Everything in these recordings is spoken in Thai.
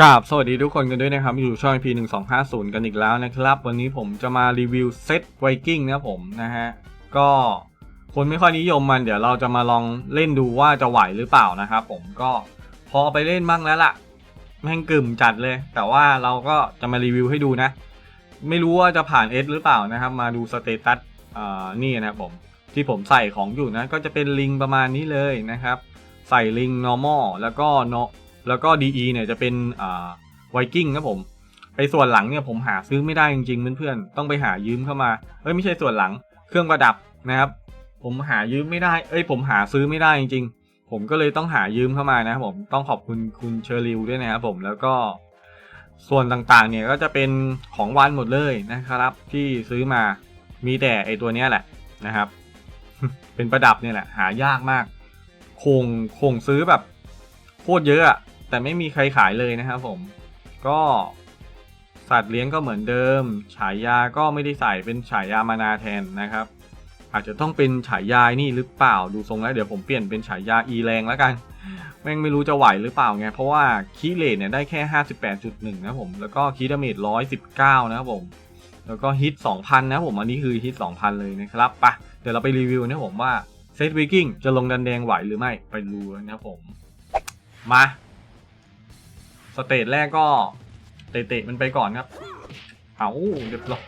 กราบสวัสดีทุกคนกันด้วยนะครับ อยู่ช่อง IP 1 2 5 0 กันอีกแล้วนะครับ วันนี้ผมจะมารีวิวเซตไวกิ้งนะผมนะฮะ ก็คนไม่ค่อยนิยมมันเดี๋ยวเราจะมาลองเล่นดูว่าจะไหวหรือเปล่านะครับผมก็พอไปเล่นบ้างแล้วล่ะ แม่งกึ่มจัดเลย แต่ว่าเราก็จะมารีวิวให้ดูนะ ไม่รู้ว่าจะผ่านเอสหรือเปล่านะครับ มาดูสเตตัสอ่านี่นะครับผมที่ผมใส่ของอยู่นะก็จะเป็นลิงประมาณนี้เลยนะครับ ใส่ลิง normal แล้วก็ แล้วก็ DE เนี่ยจะเป็นไวกิ้งครับผมไอส่วนหลังเนี่ยผมหาซื้อไม่ได้จริงๆเพื่อนๆต้องไปหายืมเข้ามาเอ้ยไม่ใช่ส่วนหลังเครื่องประดับนะครับ ผมหายืมไม่ได้ เอ้ยผมหาซื้อไม่ได้จริงๆ ผมก็เลยต้องหายืมเข้ามานะครับผมต้องขอบคุณคุณเชอริวด้วยนะครับผมแล้วก็ส่วนต่างๆเนี่ยก็จะเป็นของวันหมดเลยนะครับที่ซื้อมามีแต่ไอตัวเนี้ยแหละนะครับ เป็นประดับเนี่ยแหละหายากมาก คงคงซื้อแบบโคตรเยอะอะ แต่ไม่มีใครขายเลยนะครับผม ก็สัตว์เลี้ยงก็เหมือนเดิม ฉายาก็ไม่ได้ใส่เป็นฉายามานาแทนนะครับ อาจจะต้องเป็นฉายานี่หรือเปล่าดูทรงแล้วเดี๋ยวผมเปลี่ยนเป็นฉายาอีแรงแล้วกัน แม่งไม่รู้จะไหวหรือเปล่าไง เพราะว่าคีเลทเนี่ยได้แค่ 58.1 นะผม แล้วก็คีดาเมจ119 นะครับผม แล้วก็ฮิต 2,000 นะผม อันนี้คือฮิต 2,000 เลยนะครับไปะเดี๋ยวเราไปรีวิวนะผมว่าเซตวิกิ้งจะลงดันแดงไหวหรือไม่ไปดูนะครับผม มา สเตจแรกก็เตะๆมันไปก่อนครับ เอาเรียบร้อย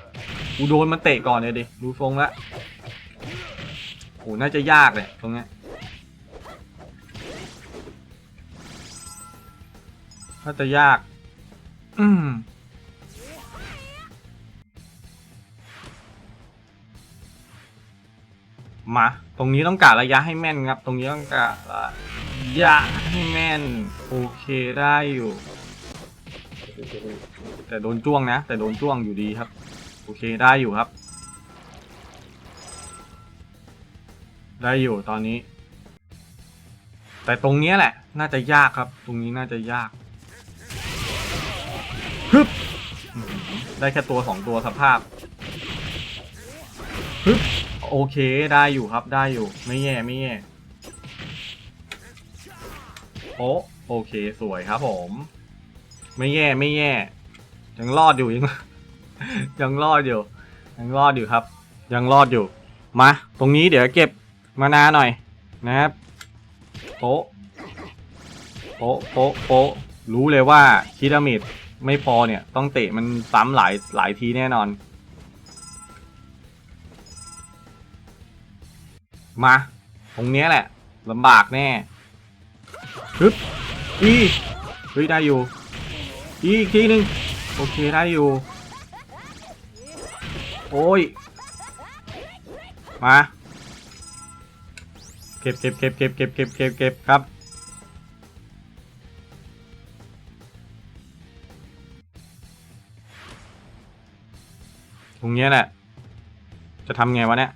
กูโดนมันเตะก่อนเลยดิ ดูทรงละโหน่าจะยากเลยตรงนี้ยน่าจะยาก อืมมา ตรงนี้ต้องกะระยะให้แม่นครับ ตรงนี้ต้องกะระยะให้แม่น โอเคได้อยู่ แต่โดนจ้วงนะ แต่โดนจ้วงอยู่ดีครับ โอเคได้อยู่ครับ ได้อยู่ตอนนี้ แต่ตรงนี้แหละ น่าจะยากครับ ตรงนี้น่าจะยากฮึบได้แค่ตัวสองตัวสภาพฮึบโอเคได้อยู่ครับได้อยู่ ไม่แย่ไม่แย่โอ้โอเคสวยครับผม ไม่แย่ไม่แย่ ยังรอดอยู่ยังยังรอดอยู่ ยังรอดอยู่ครับ ยังรอดอยู่ มา ตรงนี้เดี๋ยวเก็บมานาหน่อยนะครับโป๊ะโป๊ะโป๊ะโป๊ะรู้เลยว่าคิดามิดไม่พอเนี่ย ต้องเตะมันซ้ำหลายหลายทีแน่นอน มา ตรงนี้แหละลำบากแน่ฮึบอีเฮ้ยได้อยู่ อีกทีหนึ่ง โอเคได้อยู่ โอ้ย มา เก็บเก็บเก็บเก็บเก็บเก็บเก็บเก็บครับ ตรงเนี้ยแหละ จะทำไงวะเนี่ย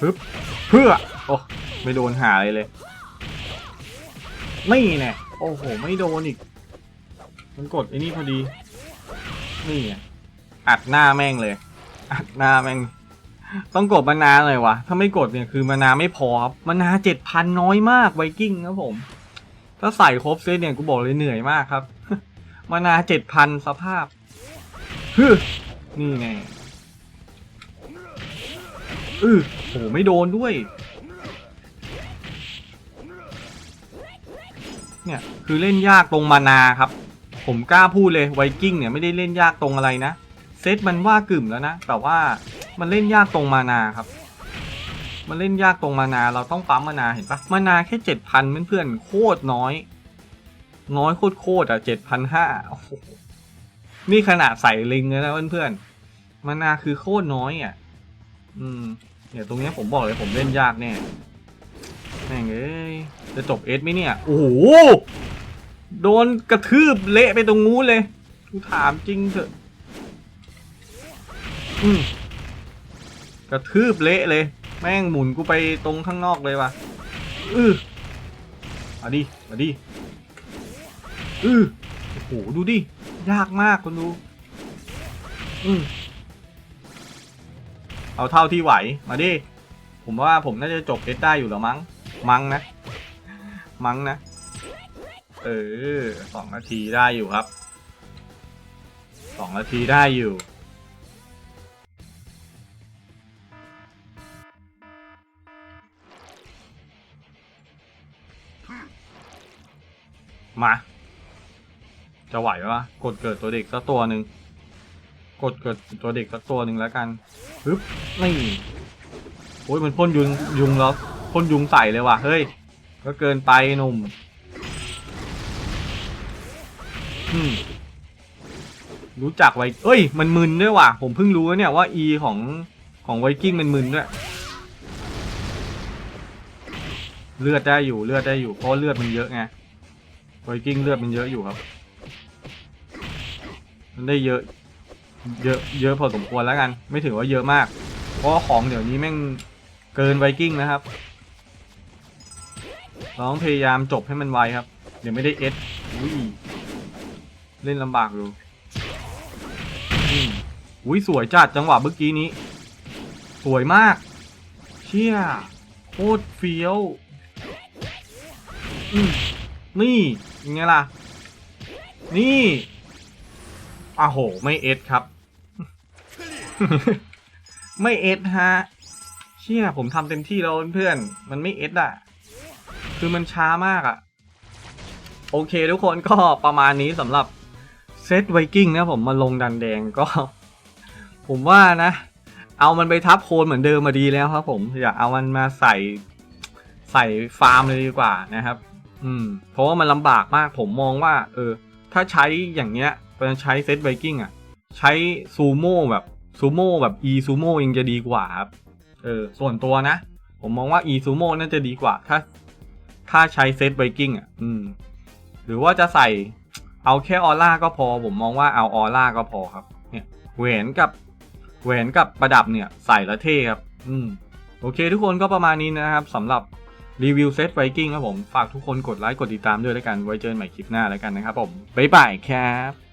ปึ๊บเพื่อ โอ้ ไม่โดนหาเลยเลย ไม่แน่โอ้โห ไม่โดนอีก มันกดไอ้นี่พอดี นี่อัดหน้าแม่งเลย อัดหน้าแม่ง ต้องกดมานาเลยวะถ้าไม่กดเนี่ยคือมานาไม่พอครับมานาเจ็ดพันน้อยมากไวกิ้งครับผม ถ้าใส่ครบเซตเนี่ยกูบอกเลยเหนื่อยมากครับ มานาเจ็ดพันสภาพฮึนี่ไงอือโหไม่โดนด้วย เนี่ย คือเล่นยากตรงมานาครับ ผมกล้าพูดเลยไวกิ้งเนี่ยไม่ได้เล่นยากตรงอะไรนะ เซตมันว่ากึ่มแล้วนะ แต่ว่ามันเล่นยากตรงมานาครับ มันเล่นยากตรงมานาเราต้องปั๊มมานาเห็นปะมานาแค่เจ็ดพันเพื่อนๆโคตรน้อย น้อยโคตรโคตรอะเจ็ดพันห้านี่ขนาดใส่ลิงเลยนะเพื่อนๆมานาคือโคตรน้อยอะ อืมเนี่ยตรงเนี้ยผมบอกเลยผมเล่นยากแน่แม่งเอ้ยจะจบเอสไหมเนี่ย โอ้โห โดนกระทืบเละไปตรงงู้นเลยกูถามจริงเถอะ อืมกระทืบเละเลย แม่งหมุนกูไปตรงข้างนอกเลยว่ะอือมาดิมาดิอือโอ้โหดูดิ ยากมากคนดู อืมเอาเท่าที่ไหว มาดิ ผมว่าผมน่าจะจบเอสได้อยู่แล้วมั้ง มั้งนะ มั้งนะ เออสองนาทีได้อยู่ครับสองนาทีได้อยู่มา จะไหวปะกดเกิดตัวเด็กสักตัวหนึ่ง กดเกิดตัวเด็กสักตัวหนึ่งแล้วกันปึ๊บนี่โอ้ยมันพ่นยุงยุงแล้วพ่นยุงใส่เลยว่ะ เฮ้ย ก็เกินไปหนุ่ม รู้จักไวเอ้ย มันมึนด้วยว่ะ ผมเพิ่งรู้เนี่ยว่า E ของของไวกิ้งมันมึนด้วย เลือดได้อยู่ เลือดได้อยู่ เพราะเลือดมันเยอะไง ไวกิ้งเลือดมันเยอะอยู่ครับ มันได้เยอะ เยอะ เยอะพอสมควรแล้วกัน ไม่ถือว่าเยอะมาก เพราะของเดี๋ยวนี้แม่งเกินไวกิ้งนะครับเราต้องพยายามจบให้มันไวครับ เดี๋ยวไม่ได้เอสอุ้ย เล่นลำบากอยู่อุ้ยสวยจัดจังหวะเมื่อกี้นี้ สวยมาก เชี่ยโคตรเฟี้ยวอืมนี่ยังไงล่ะ นี่อ้าโห ไม่เอสครับ ไม่เอสฮะ เชี่ยผมทำเต็มที่แล้วเพื่อน มันไม่เอสอะคือมันช้ามากอะโอเคทุกคนก็ประมาณนี้สำหรับ ซตไวกิ้งนะผมมาลงดันแดงก็ ผมว่านะ เอามันไปทับโคนเหมือนเดิมมาดีแล้วครับ ผมอย่าเอามันมาใส่ใส่ฟาร์มเลยดีกว่านะครับ อืม เพราะว่ามันลำบากมาก ผมมองว่า เออ ถ้าใช้อย่างเงี้ยเป็นใช้เซตไวกิ้งอะ ใช้ซูโม่แบบซูโม่แบบอีซูโม่ยังจะดีกว่าครับเออ ส่วนตัวนะ ผมมองว่าอีซูโม่น่าจะดีกว่า ถ้า ถ้าใช้เซตไวกิ้งอะ อืม หรือว่าจะใส่ เอาแค่ออร่าก็พอ ผมมองว่าเอาออร่าก็พอครับ เนี่ยแหวนกับแหวนกับประดับเนี่ยใส่และเท่ครับ อืม โอเคทุกคนก็ประมาณนี้นะครับสำหรับรีวิวเซตไวกิ้งครับผม ฝากทุกคนกดไลค์กดติดตามด้วยแล้วกัน ไว้เจอกันใหม่คลิปหน้าแล้วกันนะครับผม บ๊ายบายครับ